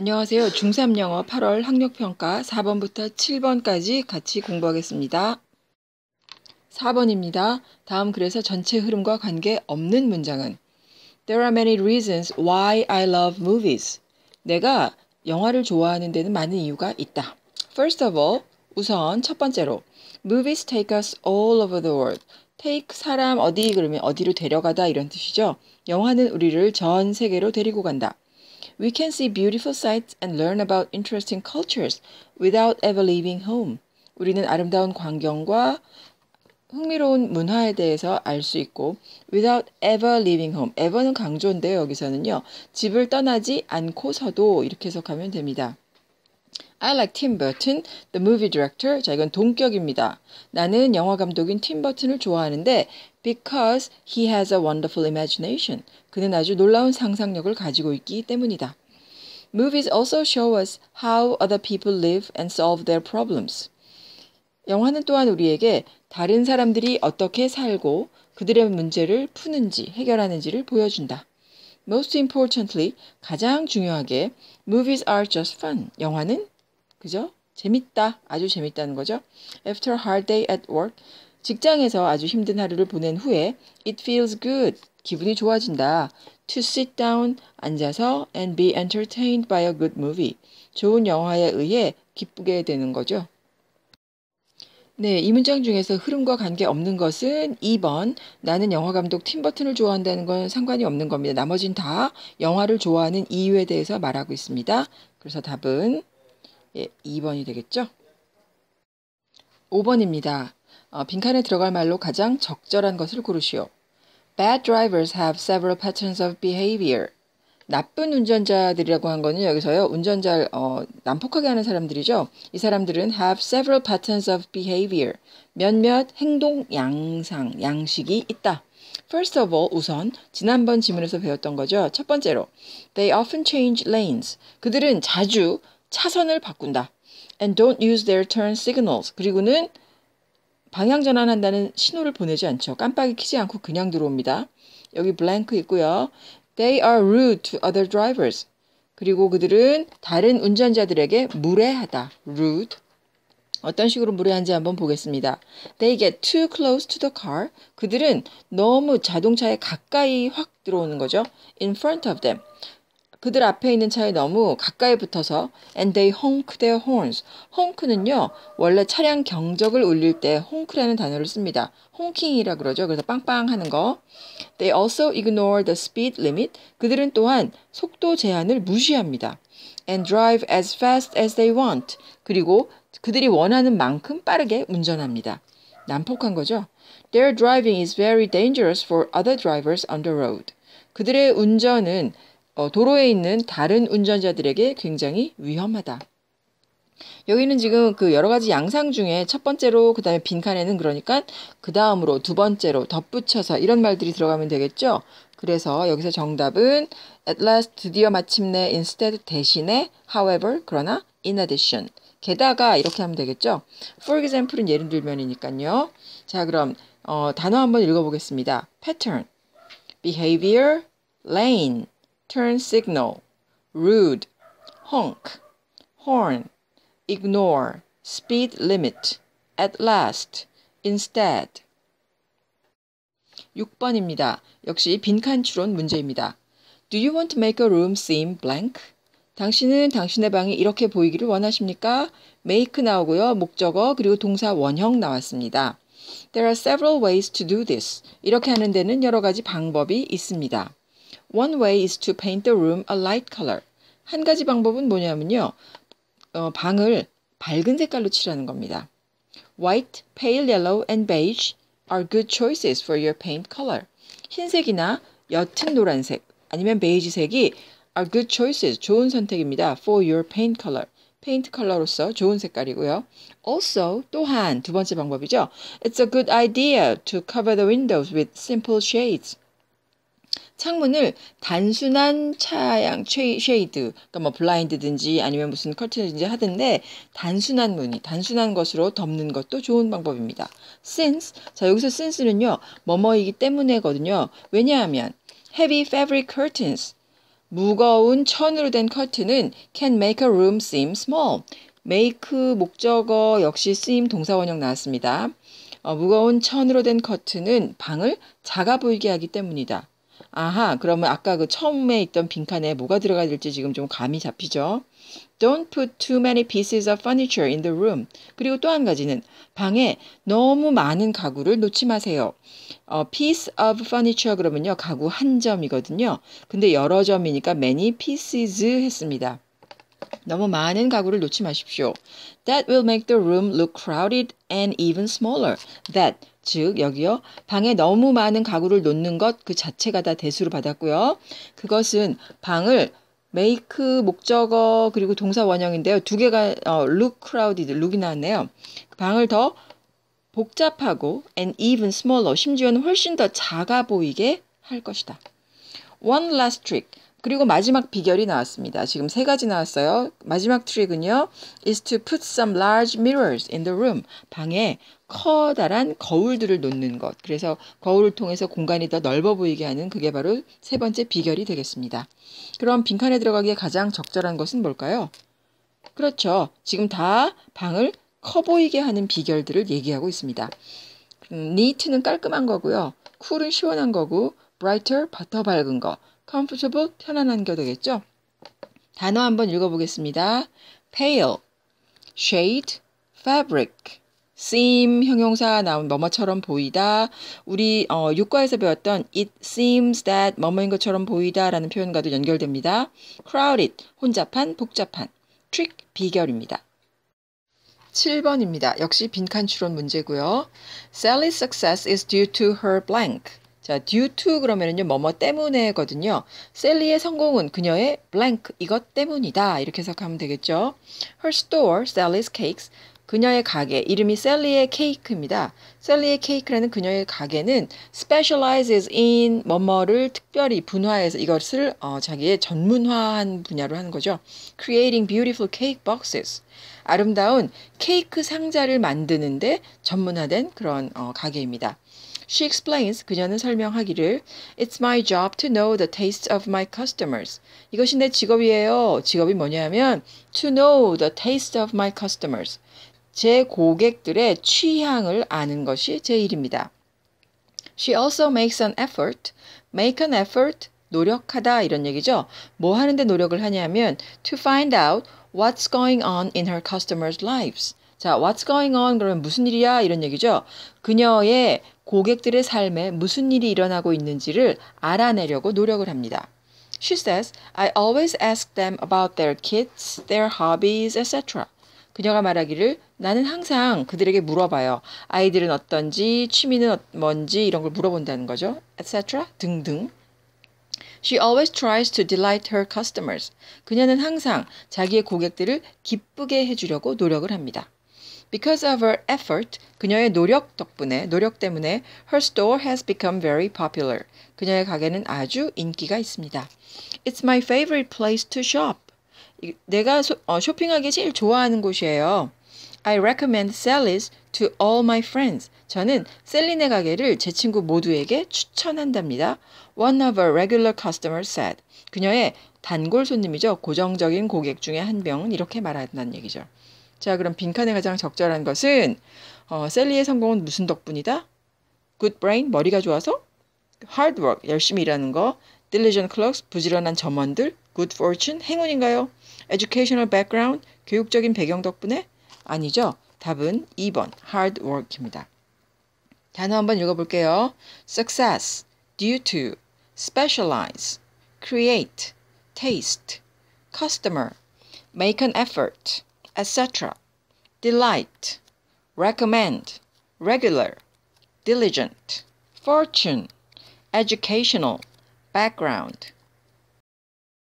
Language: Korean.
안녕하세요. 중3 영어 8월 학력평가 4번부터 7번까지 같이 공부하겠습니다. 4번입니다. 다음 글에서 전체 흐름과 관계 없는 문장은 There are many reasons why I love movies. 내가 영화를 좋아하는 데는 많은 이유가 있다. First of all, 우선 첫 번째로 Movies take us all over the world. take 사람 어디 그러면 어디로 데려가다 이런 뜻이죠. 영화는 우리를 전 세계로 데리고 간다. We can see beautiful sights and learn about interesting cultures without ever leaving home. 우리는 아름다운 광경과 흥미로운 문화에 대해서 알 수 있고 without ever leaving home. ever는 강조인데요. 여기서는요. 집을 떠나지 않고서도 이렇게 해석하면 됩니다. I like Tim Burton, the movie director. 자, 이건 동격입니다. 나는 영화 감독인 팀 버튼을 좋아하는데 because he has a wonderful imagination. 그는 아주 놀라운 상상력을 가지고 있기 때문이다. Movies also show us how other people live and solve their problems. 영화는 또한 우리에게 다른 사람들이 어떻게 살고 그들의 문제를 푸는지 해결하는지를 보여준다. Most importantly, 가장 중요하게, movies are just fun. 영화는 그죠? 재밌다. 아주 재밌다는 거죠. After a hard day at work, 직장에서 아주 힘든 하루를 보낸 후에 it feels good. 기분이 좋아진다. To sit down, 앉아서 and be entertained by a good movie. 좋은 영화에 의해 기쁘게 되는 거죠. 네, 이 문장 중에서 흐름과 관계 없는 것은 2번 나는 영화 감독 팀 버튼을 좋아한다는 건 상관이 없는 겁니다. 나머진 다 영화를 좋아하는 이유에 대해서 말하고 있습니다. 그래서 답은 예, 2번이 되겠죠. 5번입니다. 어, 빈칸에 들어갈 말로 가장 적절한 것을 고르시오. Bad drivers have several patterns of behavior. 나쁜 운전자들이라고 한 거는 여기서요. 운전자를 어, 난폭하게 하는 사람들이죠. 이 사람들은 have several patterns of behavior. 몇몇 행동 양상, 양식이 있다. First of all, 우선 지난번 지문에서 배웠던 거죠. 첫 번째로, they often change lanes. 그들은 자주 차선을 바꾼다. And don't use their turn signals. 그리고는 방향 전환한다는 신호를 보내지 않죠. 깜빡이 키지 않고 그냥 들어옵니다. 여기 블랭크 있고요. They are rude to other drivers. 그리고 그들은 다른 운전자들에게 무례하다. rude. 어떤 식으로 무례한지 한번 보겠습니다. They get too close to the car. 그들은 너무 자동차에 가까이 확 들어오는 거죠. In front of them. 그들 앞에 있는 차에 너무 가까이 붙어서 and they honk their horns. honk는요 원래 차량 경적을 울릴 때 honk라는 단어를 씁니다. honking이라 그러죠. 그래서 빵빵 하는 거. They also ignore the speed limit. 그들은 또한 속도 제한을 무시합니다. and drive as fast as they want. 그리고 그들이 원하는 만큼 빠르게 운전합니다. 난폭한 거죠. Their driving is very dangerous for other drivers on the road. 그들의 운전은 어, 도로에 있는 다른 운전자들에게 굉장히 위험하다. 여기는 지금 그 여러 가지 양상 중에 첫 번째로 그 다음에 빈칸에는 그러니까 그 다음으로 두 번째로 덧붙여서 이런 말들이 들어가면 되겠죠. 그래서 여기서 정답은 at last 드디어 마침내 instead 대신에 however 그러나 in addition 게다가 이렇게 하면 되겠죠. For example은 예를 들면이니까요. 자 그럼 어, 단어 한번 읽어보겠습니다. pattern, behavior, lane, turn signal, rude, honk, horn, ignore, speed limit, at last, instead. 6번입니다. 역시 빈칸 추론 문제입니다. Do you want to make a room seem blank? 당신은 당신의 방이 이렇게 보이기를 원하십니까? make 나오고요. 목적어 그리고 동사 원형 나왔습니다. There are several ways to do this. 이렇게 하는 데는 여러 가지 방법이 있습니다. One way is to paint the room a light color. 한 가지 방법은 뭐냐면요. 어, 방을 밝은 색깔로 칠하는 겁니다. White, pale yellow, and beige are good choices for your paint color. 흰색이나 옅은 노란색 아니면 베이지색이 are good choices. 좋은 선택입니다. for your paint color. 페인트 컬러로서 좋은 색깔이고요. Also, 또한 두 번째 방법이죠. It's a good idea to cover the windows with simple shades. 창문을 단순한 차양 쉐이드, 그러니까 뭐 블라인드든지 아니면 무슨 커튼이든지 하던데 단순한 무늬, 단순한 것으로 덮는 것도 좋은 방법입니다. since 자 여기서 since는요 뭐뭐이기 때문에거든요. 왜냐하면 heavy fabric curtains 무거운 천으로 된 커튼은 can make a room seem small. make 목적어 역시 쓰임 동사원형 나왔습니다. 어, 무거운 천으로 된 커튼은 방을 작아 보이게 하기 때문이다. 아하, 그러면 아까 그 처음에 있던 빈칸에 뭐가 들어가야 될지 지금 좀 감이 잡히죠? Don't put too many pieces of furniture in the room. 그리고 또 한 가지는 방에 너무 많은 가구를 놓지 마세요. 어, piece of furniture 그러면요. 가구 한 점이거든요. 근데 여러 점이니까 many pieces 했습니다. 너무 많은 가구를 놓지 마십시오. That will make the room look crowded and even smaller. That 즉 여기요 방에 너무 많은 가구를 놓는 것 그 자체가 다 대수로 받았고요. 그것은 방을 make 목적어 그리고 동사 원형인데요. 두 개가 어, look crowded look이 나왔네요. 방을 더 복잡하고 and even smaller 심지어는 훨씬 더 작아 보이게 할 것이다. One last trick. 그리고 마지막 비결이 나왔습니다. 지금 세 가지 나왔어요. 마지막 트릭은요. is to put some large mirrors in the room. 방에 커다란 거울들을 놓는 것. 그래서 거울을 통해서 공간이 더 넓어 보이게 하는 그게 바로 세 번째 비결이 되겠습니다. 그럼 빈칸에 들어가기에 가장 적절한 것은 뭘까요? 그렇죠. 지금 다 방을 커 보이게 하는 비결들을 얘기하고 있습니다. 음, neat는 깔끔한 거고요. cool은 시원한 거고 brighter 더 밝은 거. Comfortable 편안한 게 되겠죠. 단어 한번 읽어보겠습니다. pale, shade, fabric, seem 형용사 나온 뭐뭐처럼 보이다. 우리 어, 육과에서 배웠던 it seems that 뭐뭐인 것처럼 보이다라는 표현과도 연결됩니다. crowded 혼잡한 복잡한 trick 비결입니다. 7번입니다. 역시 빈칸 추론 문제고요. Sally's success is due to her blank. 자, due to 그러면은요, 뭐뭐 때문에거든요. 셀리의 성공은 그녀의 blank 이것 때문이다. 이렇게 해석하면 되겠죠. Her store, Sally's Cakes. 그녀의 가게, 이름이 셀리의 케이크입니다. 셀리의 케이크라는 그녀의 가게는 specializes in 뭐뭐를 특별히 분화해서 이것을 어, 자기의 전문화한 분야로 하는 거죠. Creating beautiful cake boxes. 아름다운 케이크 상자를 만드는데 전문화된 그런 어, 가게입니다. She explains, 그녀는 설명하기를 It's my job to know the tastes of my customers. 이것이 내 직업이에요. 직업이 뭐냐면 to know the taste of my customers. 제 고객들의 취향을 아는 것이 제 일입니다. She also makes an effort. make an effort. 노력하다 이런 얘기죠. 뭐 하는데 노력을 하냐면 to find out what's going on in her customers' lives. 자, what's going on 그러면 무슨 일이야 이런 얘기죠. 그녀의 고객들의 삶에 무슨 일이 일어나고 있는지를 알아내려고 노력을 합니다. She says, I always ask them about their kids, their hobbies, etc. 그녀가 말하기를 나는 항상 그들에게 물어봐요. 아이들은 어떤지, 취미는 뭔지 이런 걸 물어본다는 거죠. etc. 등등. She always tries to delight her customers. 그녀는 항상 자기의 고객들을 기쁘게 해주려고 노력을 합니다. Because of her effort, 그녀의 노력 덕분에, 노력 때문에 her store has become very popular. 그녀의 가게는 아주 인기가 있습니다. It's my favorite place to shop. 내가 소, 어, 쇼핑하기 제일 좋아하는 곳이에요. I recommend Sally's to all my friends. 저는 셀린의 가게를 제 친구 모두에게 추천한답니다. One of her regular customers said. 그녀의 단골 손님이죠. 고정적인 고객 중에 한 명은 이렇게 말한다는 얘기죠. 자, 그럼 빈칸에 가장 적절한 것은 어, 셀리의 성공은 무슨 덕분이다? Good brain, 머리가 좋아서? Hard work, 열심히 일하는 거. Diligent clerks, 부지런한 점원들. Good fortune, 행운인가요? Educational background, 교육적인 배경 덕분에? 아니죠. 답은 2번, hard work입니다. 단어 한번 읽어볼게요. Success, due to, specialize, create, taste, customer, make an effort, etc. Delight, recommend, regular, diligent, fortune, educational, background.